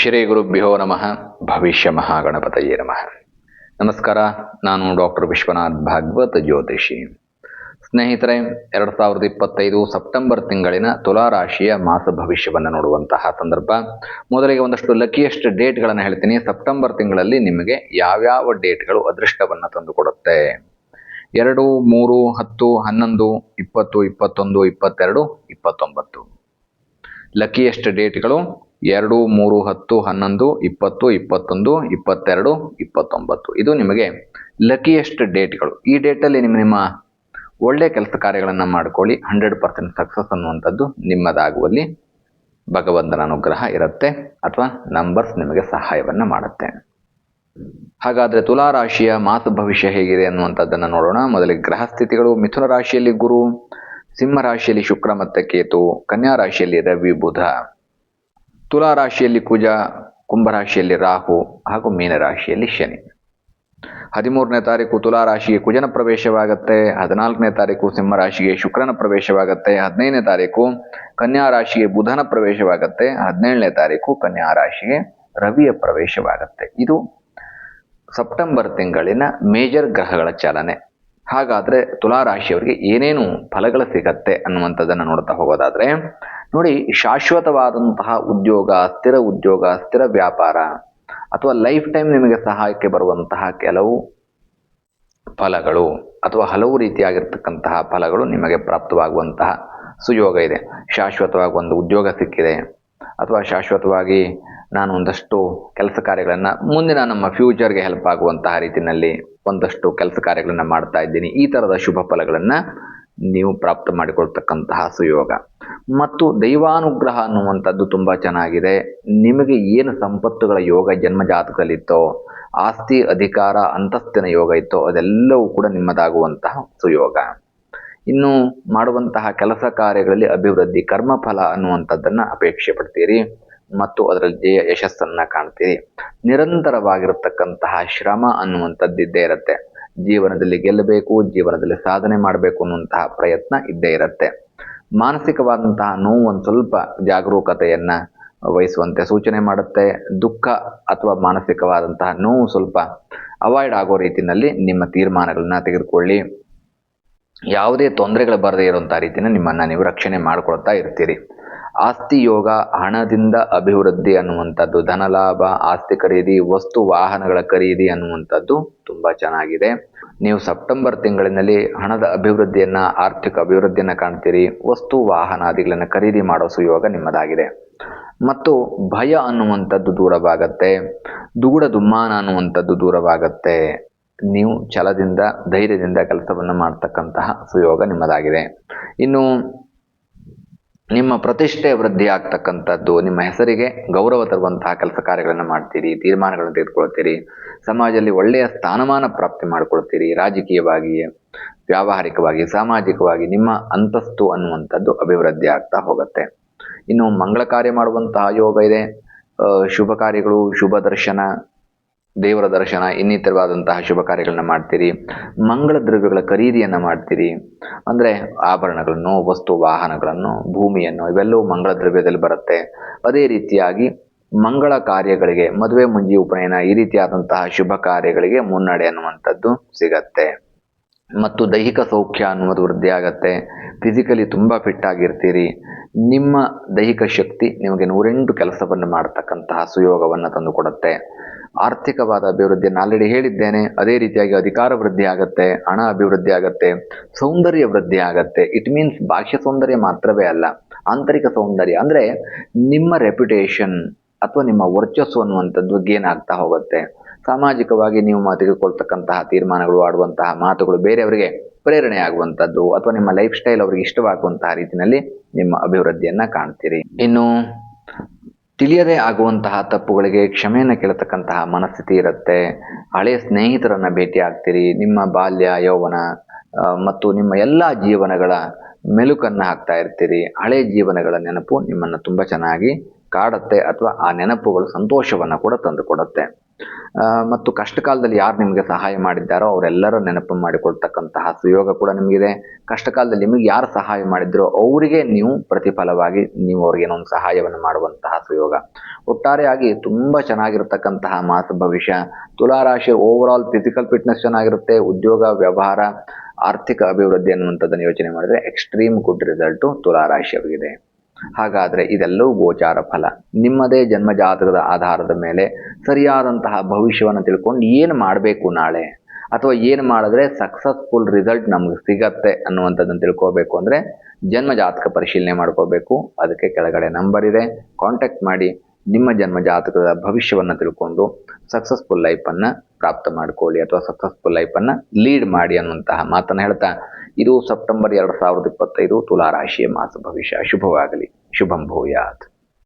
ಶ್ರೀ ಗುರುಭ್ಯೋ ನಮಃ. ಭವಿಷ್ಯ ಮಹಾಗಣಪತಯೇ ನಮಃ. ನಮಸ್ಕಾರ, ನಾನು ಡಾಕ್ಟರ್ ವಿಶ್ವನಾಥ್ ಭಾಗವತ್ ಜ್ಯೋತಿಷಿ. ಸ್ನೇಹಿತರೆ, ಎರಡು ಸಾವಿರದ ಇಪ್ಪತ್ತೈದು ಸೆಪ್ಟೆಂಬರ್ ತಿಂಗಳಿನ ತುಲಾ ರಾಶಿಯ ಮಾಸ ಭವಿಷ್ಯವನ್ನು ನೋಡುವಂತಹ ಸಂದರ್ಭ. ಮೊದಲಿಗೆ ಒಂದಷ್ಟು ಲಕ್ಕಿಯಷ್ಟು ಡೇಟ್ಗಳನ್ನು ಹೇಳ್ತೀನಿ. ಸೆಪ್ಟೆಂಬರ್ ತಿಂಗಳಲ್ಲಿ ನಿಮಗೆ ಯಾವ್ಯಾವ ಡೇಟ್ಗಳು ಅದೃಷ್ಟವನ್ನು ತಂದುಕೊಡುತ್ತೆ? ಎರಡು, ಮೂರು, ಹತ್ತು, ಹನ್ನೊಂದು, ಇಪ್ಪತ್ತು, ಇಪ್ಪತ್ತೊಂದು, ಇಪ್ಪತ್ತೆರಡು, ಇಪ್ಪತ್ತೊಂಬತ್ತು. ಲಕ್ಕಿಯಷ್ಟು ಡೇಟ್ಗಳು ಎರಡು, ಮೂರು, ಹತ್ತು, ಹನ್ನೊಂದು, ಇಪ್ಪತ್ತು, ಇಪ್ಪತ್ತೊಂದು, ಇಪ್ಪತ್ತೆರಡು, ಇಪ್ಪತ್ತೊಂಬತ್ತು. ಇದು ನಿಮಗೆ ಲಕಿಯೆಸ್ಟ್ ಡೇಟ್ಗಳು ಈ ಡೇಟಲ್ಲಿ ನಿಮ್ಮ ನಿಮ್ಮ ಒಳ್ಳೆ ಕೆಲಸ ಕಾರ್ಯಗಳನ್ನು ಮಾಡ್ಕೊಳ್ಳಿ. ಹಂಡ್ರೆಡ್ ಪರ್ಸೆಂಟ್ ಸಕ್ಸಸ್ ಅನ್ನುವಂಥದ್ದು ನಿಮ್ಮದಾಗುವಲ್ಲಿ ಭಗವಂತನ ಅನುಗ್ರಹ ಇರುತ್ತೆ ಅಥವಾ ನಂಬರ್ಸ್ ನಿಮಗೆ ಸಹಾಯವನ್ನು ಮಾಡುತ್ತೆ. ಹಾಗಾದರೆ ತುಲಾ ರಾಶಿಯ ಮಾಸ ಭವಿಷ್ಯ ಹೇಗಿದೆ ಅನ್ನುವಂಥದ್ದನ್ನು ನೋಡೋಣ. ಮೊದಲಿಗೆ ಗ್ರಹ ಸ್ಥಿತಿಗಳು. ಮಿಥುನ ರಾಶಿಯಲ್ಲಿ ಗುರು, ಸಿಂಹ ರಾಶಿಯಲ್ಲಿ ಶುಕ್ರ ಮತ್ತು ಕೇತು, ಕನ್ಯಾ ರಾಶಿಯಲ್ಲಿ ರವಿ, ಬುಧ. ತುಲಾ ರಾಶಿಯಲ್ಲಿ ಕುಜ, ಕುಂಭರಾಶಿಯಲ್ಲಿ ರಾಹು ಹಾಗೂ ಮೀನರಾಶಿಯಲ್ಲಿ ಶನಿ. ಹದಿಮೂರನೇ ತಾರೀಕು ತುಲಾ ರಾಶಿಗೆ ಕುಜನ ಪ್ರವೇಶವಾಗುತ್ತೆ, ಹದಿನಾಲ್ಕನೇ ತಾರೀಕು ಸಿಂಹ ರಾಶಿಗೆ ಶುಕ್ರನ ಪ್ರವೇಶವಾಗುತ್ತೆ, ಹದಿನೈದನೇ ತಾರೀಕು ಕನ್ಯಾ ರಾಶಿಗೆ ಬುಧನ ಪ್ರವೇಶವಾಗುತ್ತೆ, ಹದಿನೇಳನೇ ತಾರೀಕು ಕನ್ಯಾ ರಾಶಿಗೆ ರವಿಯ ಪ್ರವೇಶವಾಗುತ್ತೆ. ಇದು ಸೆಪ್ಟೆಂಬರ್ ತಿಂಗಳಿನ ಮೇಜರ್ ಗ್ರಹಗಳ ಚಾಲನೆ. ಹಾಗಾದರೆ ತುಲಾ ರಾಶಿಯವರಿಗೆ ಏನೇನು ಫಲಗಳು ಸಿಗತ್ತೆ ಅನ್ನುವಂಥದ್ದನ್ನು ನೋಡ್ತಾ ಹೋಗೋದಾದ್ರೆ ನೋಡಿ, ಶಾಶ್ವತವಾದಂತಹ ಉದ್ಯೋಗ, ಸ್ಥಿರ ಉದ್ಯೋಗ, ಸ್ಥಿರ ವ್ಯಾಪಾರ ಅಥವಾ ಲೈಫ್ ಟೈಮ್ ನಿಮಗೆ ಸಹಾಯಕ್ಕೆ ಬರುವಂತಹ ಕೆಲವು ಫಲಗಳು ಅಥವಾ ಹಲವು ರೀತಿಯಾಗಿರ್ತಕ್ಕಂತಹ ಫಲಗಳು ನಿಮಗೆ ಪ್ರಾಪ್ತವಾಗುವಂತಹ ಸುಯೋಗ ಇದೆ. ಶಾಶ್ವತವಾಗಿ ಒಂದು ಉದ್ಯೋಗ ಸಿಕ್ಕಿದೆ ಅಥವಾ ಶಾಶ್ವತವಾಗಿ ನಾನು ಒಂದಷ್ಟು ಕೆಲಸ ಕಾರ್ಯಗಳನ್ನು ಮುಂದಿನ ನಮ್ಮ ಫ್ಯೂಚರ್ಗೆ ಹೆಲ್ಪ್ ಆಗುವಂತಹ ರೀತಿಯಲ್ಲಿ ಒಂದಷ್ಟು ಕೆಲಸ ಕಾರ್ಯಗಳನ್ನು ಮಾಡ್ತಾ ಇದ್ದೀನಿ. ಈ ಥರದ ಶುಭ ಫಲಗಳನ್ನು ನೀವು ಪ್ರಾಪ್ತ ಮಾಡಿಕೊಳ್ತಕ್ಕಂತಹ ಸುಯೋಗ. ಮತ್ತು ದೈವಾನುಗ್ರಹ ಅನ್ನುವಂಥದ್ದು ತುಂಬ ಚೆನ್ನಾಗಿದೆ. ನಿಮಗೆ ಏನು ಸಂಪತ್ತುಗಳ ಯೋಗ ಜನ್ಮ ಜಾತಕದಲ್ಲಿತ್ತೋ, ಆಸ್ತಿ, ಅಧಿಕಾರ, ಅಂತಸ್ತಿನ ಯೋಗ ಇತ್ತೋ, ಅದೆಲ್ಲವೂ ಕೂಡ ನಿಮ್ಮದಾಗುವಂತಹ ಸುಯೋಗ. ಇನ್ನು ಮಾಡುವಂತಹ ಕೆಲಸ ಕಾರ್ಯಗಳಲ್ಲಿ ಅಭಿವೃದ್ಧಿ, ಕರ್ಮಫಲ ಅನ್ನುವಂಥದ್ದನ್ನು ಅಪೇಕ್ಷೆ ಪಡ್ತೀರಿ ಮತ್ತು ಅದರಲ್ಲಿ ಜಯ, ಯಶಸ್ಸನ್ನು ಕಾಣ್ತೀರಿ. ನಿರಂತರವಾಗಿರತಕ್ಕಂತಹ ಶ್ರಮ ಅನ್ನುವಂಥದ್ದು ಇದ್ದೇ ಇರುತ್ತೆ. ಜೀವನದಲ್ಲಿ ಗೆಲ್ಲಬೇಕು, ಜೀವನದಲ್ಲಿ ಸಾಧನೆ ಮಾಡಬೇಕು ಅನ್ನುವಂತಹ ಪ್ರಯತ್ನ ಇದ್ದೇ ಇರುತ್ತೆ. ಮಾನಸಿಕವಾದಂತಹ ನೋವು ಒಂದು ಸ್ವಲ್ಪ ಜಾಗರೂಕತೆಯನ್ನು ವಹಿಸುವಂತೆ ಸೂಚನೆ ಮಾಡುತ್ತೆ. ದುಃಖ ಅಥವಾ ಮಾನಸಿಕವಾದಂತಹ ನೋವು ಸ್ವಲ್ಪ ಅವಾಯ್ಡ್ ಆಗೋ ರೀತಿಯಲ್ಲಿ ನಿಮ್ಮ ತೀರ್ಮಾನಗಳನ್ನ ತೆಗೆದುಕೊಳ್ಳಿ. ಯಾವುದೇ ತೊಂದರೆಗಳು ಬರದೇ ಇರುವಂಥ ರೀತಿನ ನಿಮ್ಮನ್ನು ನೀವು ರಕ್ಷಣೆ ಮಾಡ್ಕೊಳ್ತಾ ಇರ್ತೀರಿ. ಆಸ್ತಿ ಯೋಗ, ಹಣದಿಂದ ಅಭಿವೃದ್ಧಿ ಅನ್ನುವಂಥದ್ದು, ಧನಲಾಭ, ಆಸ್ತಿ ಖರೀದಿ, ವಸ್ತು ವಾಹನಗಳ ಖರೀದಿ ಅನ್ನುವಂಥದ್ದು ತುಂಬ ಚೆನ್ನಾಗಿದೆ. ನೀವು ಸೆಪ್ಟೆಂಬರ್ ತಿಂಗಳಿನಲ್ಲಿ ಹಣದ ಅಭಿವೃದ್ಧಿಯನ್ನು, ಆರ್ಥಿಕ ಅಭಿವೃದ್ಧಿಯನ್ನು ಕಾಣ್ತೀರಿ. ವಸ್ತು ವಾಹನಾದಿಗಳನ್ನು ಖರೀದಿ ಮಾಡೋ ಸುಯೋಗ ನಿಮ್ಮದಾಗಿದೆ. ಮತ್ತು ಭಯ ಅನ್ನುವಂಥದ್ದು ದೂರವಾಗತ್ತೆ. ದೂಡ ದುಮ್ಮಾನ ಅನ್ನುವಂಥದ್ದು ದೂರವಾಗತ್ತೆ. ನೀವು ಛಲದಿಂದ, ಧೈರ್ಯದಿಂದ ಕೆಲಸವನ್ನು ಮಾಡ್ತಕ್ಕಂತಹ ಸುಯೋಗ ನಿಮ್ಮದಾಗಿದೆ. ಇನ್ನು ನಿಮ್ಮ ಪ್ರತಿಷ್ಠೆ ವೃದ್ಧಿ ಆಗ್ತಕ್ಕಂಥದ್ದು, ನಿಮ್ಮ ಹೆಸರಿಗೆ ಗೌರವ ತರುವಂತಹ ಕೆಲಸ ಕಾರ್ಯಗಳನ್ನು ಮಾಡ್ತೀರಿ, ತೀರ್ಮಾನಗಳನ್ನು ತೆಗೆದುಕೊಳ್ತೀರಿ, ಸಮಾಜದಲ್ಲಿ ಒಳ್ಳೆಯ ಸ್ಥಾನಮಾನ ಪ್ರಾಪ್ತಿ ಮಾಡಿಕೊಳ್ತೀರಿ, ರಾಜಕೀಯವಾಗಿ, ವ್ಯಾವಹಾರಿಕವಾಗಿ, ಸಾಮಾಜಿಕವಾಗಿ ನಿಮ್ಮ ಅಂತಸ್ತು ಅನ್ನುವಂಥದ್ದು ಅಭಿವೃದ್ಧಿ ಆಗ್ತಾ ಹೋಗುತ್ತೆ. ಇನ್ನು ಮಂಗಳ ಕಾರ್ಯ ಮಾಡುವಂತಹ ಯೋಗ ಇದೆ. ಶುಭ ಕಾರ್ಯಗಳು, ಶುಭ ದರ್ಶನ ದೇವರ ದರ್ಶನ, ಇನ್ನಿತರವಾದಂತಹ ಶುಭ ಕಾರ್ಯಗಳನ್ನ ಮಾಡ್ತೀರಿ. ಮಂಗಳ ದ್ರವ್ಯಗಳ ಖರೀದಿಯನ್ನು ಮಾಡ್ತೀರಿ. ಅಂದರೆ ಆಭರಣಗಳನ್ನು, ವಸ್ತು, ವಾಹನಗಳನ್ನು, ಭೂಮಿಯನ್ನು, ಇವೆಲ್ಲವೂ ಮಂಗಳ ದ್ರವ್ಯದಲ್ಲಿ ಬರುತ್ತೆ. ಅದೇ ರೀತಿಯಾಗಿ ಮಂಗಳ ಕಾರ್ಯಗಳಿಗೆ, ಮದುವೆ ಮುಂಜಿ ಉಪನಯನ ಈ ರೀತಿಯಾದಂತಹ ಶುಭ ಕಾರ್ಯಗಳಿಗೆ ಮುನ್ನಡೆ ಅನ್ನುವಂಥದ್ದು ಸಿಗತ್ತೆ. ಮತ್ತು ದೈಹಿಕ ಸೌಖ್ಯ ಅನ್ನುವುದು ವೃದ್ಧಿ ಆಗತ್ತೆ ಫಿಸಿಕಲಿ ತುಂಬ ಫಿಟ್ ಆಗಿರ್ತೀರಿ. ನಿಮ್ಮ ದೈಹಿಕ ಶಕ್ತಿ ನಿಮಗೆ ನೂರೆಂಟು ಕೆಲಸವನ್ನು ಮಾಡತಕ್ಕಂತಹ ಸುಯೋಗವನ್ನು ತಂದುಕೊಡುತ್ತೆ. ಆರ್ಥಿಕವಾದ ಅಭಿವೃದ್ಧಿಯನ್ನು ಆಲ್ರೆಡಿ ಹೇಳಿದ್ದೇನೆ. ಅದೇ ರೀತಿಯಾಗಿ ಅಧಿಕಾರ ವೃದ್ಧಿ ಆಗತ್ತೆ, ಹಣ ಅಭಿವೃದ್ಧಿ ಆಗತ್ತೆ, ಸೌಂದರ್ಯ ವೃದ್ಧಿ ಆಗತ್ತೆ. ಇಟ್ ಮೀನ್ಸ್ ಬಾಹ್ಯ ಸೌಂದರ್ಯ ಮಾತ್ರವೇ ಅಲ್ಲ, ಆಂತರಿಕ ಸೌಂದರ್ಯ ಅಂದರೆ ನಿಮ್ಮ ರೆಪ್ಯುಟೇಷನ್ ಅಥವಾ ನಿಮ್ಮ ವರ್ಚಸ್ಸು ಅನ್ನುವಂಥದ್ದು ಗೇನ್ ಆಗ್ತಾ ಹೋಗುತ್ತೆ. ಸಾಮಾಜಿಕವಾಗಿ ನೀವು ತೆಗೆದುಕೊಳ್ತಕ್ಕಂತಹ ತೀರ್ಮಾನಗಳು, ಆಡುವಂತಹ ಮಾತುಗಳು ಬೇರೆಯವರಿಗೆ ಪ್ರೇರಣೆ ಆಗುವಂಥದ್ದು ಅಥವಾ ನಿಮ್ಮ ಲೈಫ್ ಸ್ಟೈಲ್ ಅವರಿಗೆ ಇಷ್ಟವಾಗುವಂತಹ ರೀತಿಯಲ್ಲಿ ನಿಮ್ಮ ಅಭಿವೃದ್ಧಿಯನ್ನು ಕಾಣ್ತೀರಿ. ಇನ್ನು ತಿಳಿಯದೇ ಆಗುವಂತಹ ತಪ್ಪುಗಳಿಗೆ ಕ್ಷಮೆಯನ್ನು ಕೇಳತಕ್ಕಂತಹ ಮನಸ್ಥಿತಿ ಇರುತ್ತೆ. ಹಳೆಯ ಸ್ನೇಹಿತರನ್ನು ಭೇಟಿ ಆಗ್ತೀರಿ ನಿಮ್ಮ ಬಾಲ್ಯ, ಯೌವನ ಮತ್ತು ನಿಮ್ಮ ಎಲ್ಲ ಜೀವನಗಳ ಮೆಲುಕನ್ನು ಹಾಕ್ತಾ ಇರ್ತೀರಿ. ಹಳೆ ಜೀವನಗಳ ನೆನಪು ನಿಮ್ಮನ್ನು ತುಂಬ ಚೆನ್ನಾಗಿ ಕಾಡುತ್ತೆ, ಅಥವಾ ಆ ನೆನಪುಗಳು ಸಂತೋಷವನ್ನು ಕೂಡ ತಂದುಕೊಡುತ್ತೆ. ಮತ್ತು ಕಷ್ಟ ಕಾಲದಲ್ಲಿ ಯಾರು ನಿಮಗೆ ಸಹಾಯ ಮಾಡಿದ್ದಾರೋ ಅವರೆಲ್ಲರೂ ನೆನಪು ಮಾಡಿಕೊಳ್ತಕ್ಕಂತಹ ಸುಯೋಗ ಕೂಡ ನಿಮಗಿದೆ. ಕಷ್ಟ ಕಾಲದಲ್ಲಿ ನಿಮಗೆ ಯಾರು ಸಹಾಯ ಮಾಡಿದ್ರೋ ಅವರಿಗೆ ನೀವು ಪ್ರತಿಫಲವಾಗಿ ನೀವು ಅವ್ರಿಗೇನೋ ಒಂದು ಸಹಾಯವನ್ನು ಮಾಡುವಂತಹ ಸುಯೋಗ. ಒಟ್ಟಾರೆಯಾಗಿ ತುಂಬ ಚೆನ್ನಾಗಿರ್ತಕ್ಕಂತಹ ಮಾಸ ಭವಿಷ್ಯ. ತುಲಾರಾಶಿ ಓವರ್ ಆಲ್ ಫಿಸಿಕಲ್ ಫಿಟ್ನೆಸ್ ಚೆನ್ನಾಗಿರುತ್ತೆ. ಉದ್ಯೋಗ, ವ್ಯವಹಾರ, ಆರ್ಥಿಕ ಅಭಿವೃದ್ಧಿ ಅನ್ನುವಂಥದ್ದನ್ನು ಯೋಚನೆ ಮಾಡಿದ್ರೆ ಎಕ್ಸ್ಟ್ರೀಮ್ ಗುಡ್ ರಿಸಲ್ಟು ತುಲಾರಾಶಿಯವರಿಗಿದೆ ಹಾಗಾದರೆ ಇದೆಲ್ಲವೂ ಗೋಚಾರ ಫಲ. ನಿಮ್ಮದೇ ಜನ್ಮಜಾತಕದ ಆಧಾರದ ಮೇಲೆ ಸರಿಯಾದಂತಹ ಭವಿಷ್ಯವನ್ನು ತಿಳ್ಕೊಂಡು ಏನು ಮಾಡಬೇಕು ನಾಳೆ? ಅಥವಾ ಏನು ಮಾಡಿದ್ರೆ ಸಕ್ಸಸ್ಫುಲ್ ರಿಸಲ್ಟ್ ನಮ್ಗೆ ಸಿಗತ್ತೆ ಅನ್ನುವಂಥದ್ದನ್ನು ತಿಳ್ಕೋಬೇಕು ಅಂದರೆ ಜನ್ಮ ಜಾತಕ ಪರಿಶೀಲನೆ ಮಾಡ್ಕೋಬೇಕು. ಅದಕ್ಕೆ ಕೆಳಗಡೆ ನಂಬರ್ ಇದೆ. ಕಾಂಟ್ಯಾಕ್ಟ್ ಮಾಡಿ ನಿಮ್ಮ ಜನ್ಮ ಜಾತಕದ ಭವಿಷ್ಯವನ್ನು ತಿಳ್ಕೊಂಡು ಸಕ್ಸಸ್ಫುಲ್ ಲೈಫನ್ನು ಪ್ರಾಪ್ತ ಮಾಡ್ಕೊಳ್ಳಿ ಅಥವಾ ಸಕ್ಸಸ್ಫುಲ್ ಲೈಫನ್ನು ಲೀಡ್ ಮಾಡಿ ಅನ್ನುವಂತಹ ಮಾತನ್ನು ಹೇಳ್ತಾ ಇದು ಸೆಪ್ಟೆಂಬರ್ ಎರಡು ಸಾವಿರದ ಇಪ್ಪತ್ತೈದು ತುಲಾರಾಶಿಯ ಮಾಸ ಭವಿಷ್ಯ. ಶುಭವಾಗಲಿ. ಶುಭಂ ಭೂಯಾತ್.